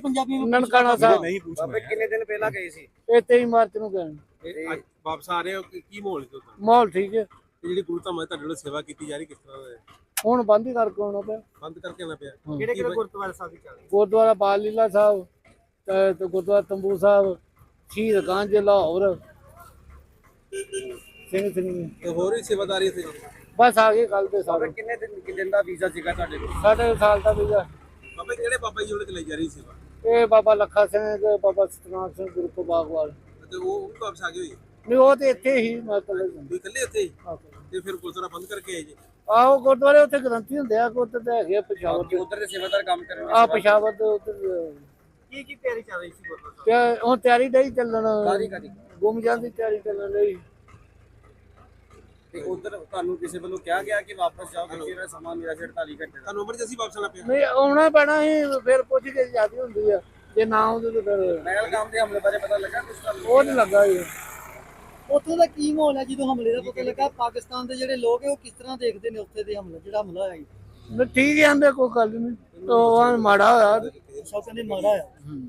ਪੰਜਾਬੀ ਨਨਕਾਣਾ ਸਾਹਿਬ। ਨਹੀਂ ਪੁੱਛਣਾ ਬਾਬੇ ਕਿੰਨੇ ਦਿਨ ਪਹਿਲਾਂ ਗਏ ਸੀ? ਇਹ 23 ਮਾਰਚ ਨੂੰ ਗਏ। ਅੱਜ ਵਾਪਸ ਆ ਰਹੇ ਹੋ ਕੀ ਕੀ ਮਾਹੌਲ ਹੈ ਤੁਹਾਡਾ ਮਾਹੌਲ ਠੀਕ ਹੈ। ਜਿਹੜੀ ਗੁਰੂ ਧਾਮਾਂ ਤੁਹਾਡੇ ਵੱਲੋਂ ਸੇਵਾ ਕੀਤੀ ਜਾ ਰਹੀ ਕਿਸ ਤਰ੍ਹਾਂ ਦਾ ਹੈ? ਹੁਣ ਬੰਦ ਹੀ ਕਰਕੇ ਆਉਣਾ ਪਿਆ। ਬੰਦ ਕਰਕੇ ਆਉਣਾ ਪਿਆ। ਕਿਹੜੇ ਕਿਹੜੇ ਗੁਰਦੁਆਰਾ ਸਾਹਿਬ ਦੀ ਚੱਲ ਰਹੀ ਗੁਰਦੁਆਰਾ ਬਾਲ ਲੀਲਾ ਸਾਹਿਬ ਤੇ ਤੇ ਗੁਰਦੁਆਰਾ ਤੰਬੂ ਸਾਹਿਬ ਸ਼ਹੀਦ ਗੰਜ ਲਾਹੌਰ। ਸਿੰਘ ਸਿੰਘ ਤੇ ਹੋਰ ਵੀ ਸੇਵਾਦਾਰੀ ਇੱਥੇ ਬਸ ਆ ਗਏ ਕੱਲ ਦੇ ਸਾਰੇ ਕਿੰਨੇ ਦਿਨ ਦਿਨ ਦਾ ਵੀਜ਼ਾ ਸੀਗਾ ਤੁਹਾਡੇ ਕੋਲ? ਸਾਡੇ ਸਾਲ ਦਾ ਵੀਜ਼ਾ। ਬਾਬਾ ਕਿਹੜੇ ਬਾਬਾ ਜੀ ਉਹਨੇ ਲਈ ਜਾ ਰਹੀ ਸੇਵਾ? ਇਹ ਬਾਬਾ ਲੱਖਾ ਸਿੰਘ ਤੇ ਬਾਬਾ ਸਤਨਾਮ ਸਿੰਘ ਗਰੁੱਪ ਬਾਗਵਾਲ। ਤੇ ਉਹ ਉਹ ਵਾਪਸ ਆ ਗਏ ਹੋਏ? ਨਹੀਂ ਉਹ ਤੇ ਇੱਥੇ ਹੀ ਮਤਲਬ ਤੁਸੀਂ ਇਕੱਲੇ ਇੱਥੇ ਹੀ? ਤੇ ਫਿਰ ਗੁਰਦੁਆਰਾ ਬੰਦ ਕਰਕੇ ਆਏ ਜੀ? ਆਹੋ ਗੁਰਦੁਆਰੇ ਉੱਥੇ ਗ੍ਰੰਥੀ ਹੁੰਦੇ ਆ ਉੱਥੇ ਤੇ ਹੈਗੇ ਆ ਪਸ਼ਾਵਰ ਕਿ ਉਧਰ ਦੇ ਸੇਵਾਦਾਰ ਕੰਮ ਕਰਨ ਆ ਪਸ਼ਾਵਰ ਦੇ ਉੱਧਰ ਕੀ ਕੀ ਤਿਆਰੀ ਚੱਲ ਰਹੀ ਸੀ ਗੁਰਦੁਆਰਾ ਤੇ ਹੁਣ ਤਿਆਰੀ ਨਹੀਂ ਚੱਲਣ? ਗੁੰਮ ਜਾਂਦੀ ਤਿਆਰੀ ਚੱਲਣ ਲਈ ਤੇ ਉਧਰ ਤੁਹਾਨੂੰ ਕਿਸੇ ਵੱਲੋਂ ਕਿਹਾ ਗਿਆ ਕਿ ਵਾਪਸ ਜਾਓ ਕਿਉਂਕਿ ਇਹਦਾ ਸਮਾਂ ਮੇਰਾ 48 ਘੰਟੇ ਦਾ। ਤੁਹਾਨੂੰ ਐਮਰਜੈਂਸੀ ਵਾਪਸ ਆਉਣਾ ਪਿਆ। ਨਹੀਂ ਆਉਣਾ ਪੈਣਾ ਸੀ ਫਿਰ ਪੁੱਛ ਕੇ ਜਿਆਦੀ ਹੁੰਦੀ ਆ। ਜੇ ਨਾ ਆਉਂਦੇ ਤਾਂ ਫਿਰ ਪਹਿਲਗਾਮ ਦੇ ਹਮਲੇ ਬਾਰੇ ਪਤਾ ਲੱਗਾ ਕੁਝ ਤੁਹਾਨੂੰ? ਉਹ ਨਹੀਂ ਲੱਗਾ ਜੀ। ਉੱਥੋਂ ਦਾ ਕੀ ਮਾਹੌਲ ਹੈ ਜਦੋਂ ਹਮਲੇ ਦਾ ਪਤਾ ਲੱਗਾ? ਪਾਕਿਸਤਾਨ ਦੇ ਜਿਹੜੇ ਲੋਕ ਹੈ ਉਹ ਕਿਸ ਤਰ੍ਹਾਂ ਦੇਖਦੇ ਨੇ ਉੱਥੇ ਦੇ ਹਮਲੇ? ਜਿਹੜਾ ਹਮਲਾ ਹੋਇਆ ਜੀ। ਠੀਕ ਹੀ ਆਂਦੇ ਕੋਈ ਗੱਲ ਨਹੀਂ। ਉਹ ਮਾੜਾ ਹੋਇਆ। ਸਭ ਕਹਿੰਦੇ ਮਾੜਾ ਆ। ਹੂੰ।